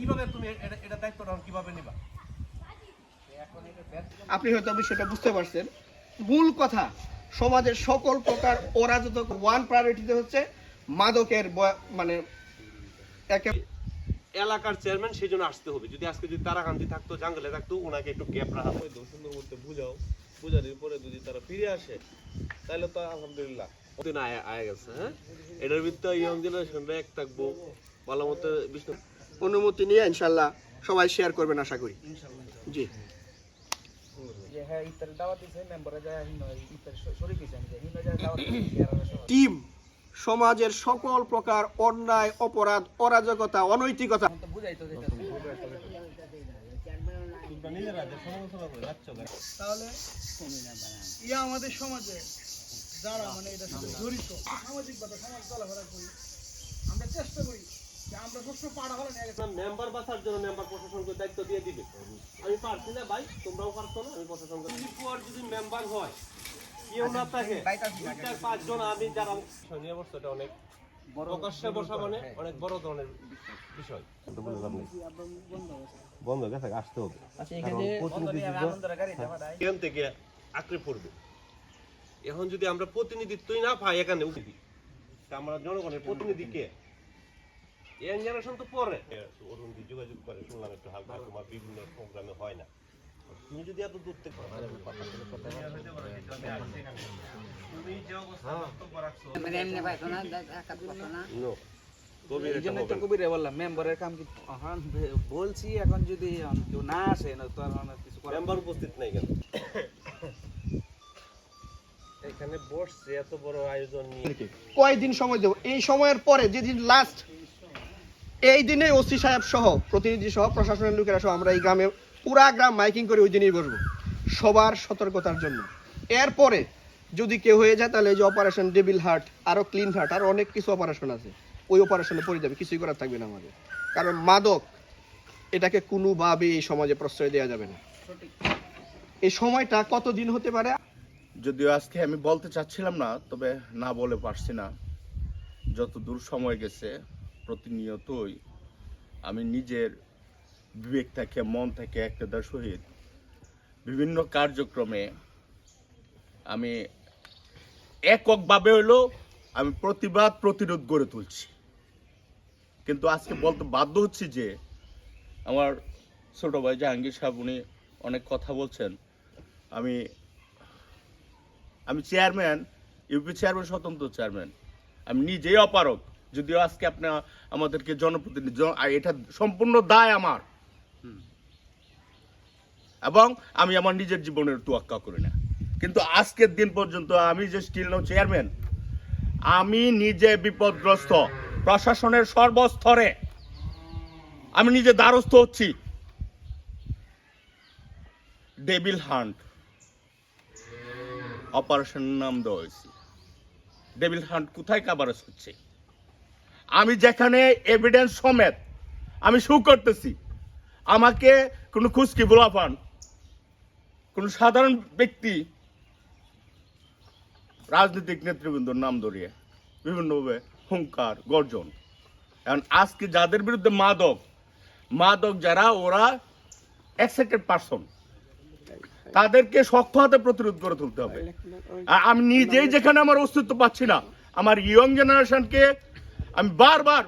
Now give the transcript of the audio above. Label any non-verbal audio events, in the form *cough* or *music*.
কীভাবে তুমি এটা এটা দায়িত্বটা কীভাবে নিবা? আপনি হয়তো বিষয়টা বুঝতে পারছেন। মূল কথা সমাজের সকল প্রকার অরাজক ওয়ান প্রায়োরিটিতে হচ্ছে মাদকের মানে একে এলাকার চেয়ারম্যান সেই জন্য আসতে হবে। যদি আজকে যদি তারাকান্তি থাকতো জাঙ্গলে থাকতো ওনাকে একটু গ্যাপ রাখা হতো। সুন্দর মধ্যে বুঝাও। বুঝানোর পরে যদি তারা ফিরে আসে তাহলে তো আলহামদুলিল্লাহ। দিন আয় আয় গেছে হ্যাঁ? এটার ভিতরে ইয়ং জেনারেশনরা এক থাকব। ভালো মতো বিষ্ণু অনুমতি নিয়ে ইনশাল্লাহ সবাই শেয়ার করবেন আশা করি। জি। হ্যাঁ *coughs* টিম সমাজের সকল প্রকার অন্যায় অপরাধ অরাজকতা অনৈতিকতা? তাহলে ইয়া আমাদের সমাজে যারা মানে এটা সাথে জড়িত সমাজ চলাফেরা করি আমরা চেষ্টা করি যে আমরা সবসময় পাড়া হলে নিয়ে গেছি। মেম্বার বাঁচার জন্য মেম্বার প্রশাসনকে দায়িত্ব দিয়ে দিবে। আমি পারছি না ভাই তোমরাও পারছ না আমি প্রশাসনকে যদি মেম্বার হয় কেউ না থাকে পাঁচজন আমি যারা নিয়ে বসছো অনেক প্রকাশ্যে বসা মানে অনেক বড় ধরনের বিষয়। বন্ধ গেছে। আসতে হবে। আচ্ছা এখানে যাওয়া এখান থেকে আঁকড়ে পড়বে। এখন যদি আমরা প্রতিনিধিত্বই না পাই এখানে উঠে দিই আমরা জনগণের প্রতিনিধি কে? ইয়াং জেনারেশন তো পরে। অরুণ দি যোগাযোগ করে শুনলাম একটু হালকা তোমার বিভিন্ন প্রোগ্রামে হয় না। তুমি যদি এত দূর থেকে মানে মেম্বারের কাম কি বলছি এখন যদি কেউ না আসে না তো আর কিছু মেম্বার উপস্থিত নাই কেন? এখানে বসছে এত বড় আয়োজন নিয়ে। কয়দিন সময় দেবো? এই সময়ের পরে যেদিন লাস্ট এই দিনে ওসি সাহেব সহ, প্রতিনিধি সহ, প্রশাসনের লোকেরা সহ আমরা এই গ্রামে পুরা গ্রাম মাইকিং করে ওই দিনই বসবো, সবার সতর্কতার জন্য। এরপরে যদি কেউ হয়ে যায়, তাহলে যে অপারেশন ডেবিল হার্ট আরও ক্লিন হার্ট আরও অনেক কিছু অপারেশন আছে। ওই অপারেশনে পড়ে যাবে কিছুই করার থাকবে না আমাদের। কারণ মাদক, এটাকে কোনোভাবে এই সমাজে প্রশ্রয় দেওয়া যাবে না। এই সময়টা কতদিন হতে পারে? যদিও আজকে আমি বলতে চাচ্ছিলাম না, তবে না বলে পারছি না। যত দূর সময় গেছে প্রতিনিয়তই আমি নিজের বিবেক থেকে, মন থেকে একতাদার সহিত বিভিন্ন কার্যক্রমে আমি এককভাবে হলেও আমি প্রতিবাদ, প্রতিরোধ গড়ে তুলছি। কিন্তু আজকে বলতে বাধ্য হচ্ছি যে আমার ছোট ভাই জাহাঙ্গীর সাহেব, উনি অনেক কথা বলছেন। আমি আমি চেয়ারম্যান ইউপি চেয়ারম্যান স্বতন্ত্র চেয়ারম্যান আমি নিজেই অপারক যদিও আজকে আপনি আমাদেরকে জনপ্রতিনিধি এটা সম্পূর্ণ দায় আমার। এবং আমি আমার নিজের জীবনের তোয়াক্কা করি না। কিন্তু আজকের দিন পর্যন্ত আমি যে স্টিল নো চেয়ারম্যান আমি নিজে বিপদগ্রস্ত, প্রশাসনের সর্বস্তরে আমি নিজে দ্বারস্থ হচ্ছি। ডেবিল হান্ট অপারেশন নাম দেওয়া হয়েছে। ডেভিল হান্ট কোথায় কাভারেজ হচ্ছে? আমি যেখানে এভিডেন্স সমেত আমি শু করতেছি আমাকে কোনো খুশকি পান কোন সাধারণ ব্যক্তি রাজনৈতিক নেতৃবৃন্দর নাম ধরিয়ে বিভিন্নভাবে হুঙ্কার গর্জন। এখন আজকে যাদের বিরুদ্ধে মাদক মাদক যারা ওরা অ্যাকসেপ্টেড পারসন তাদেরকে শক্ত হাতে প্রতিরোধ করে তুলতে হবে। আর আমি নিজেই যেখানে আমার অস্তিত্ব পাচ্ছি না আমার ইয়ং জেনারেশনকে আমি বারবার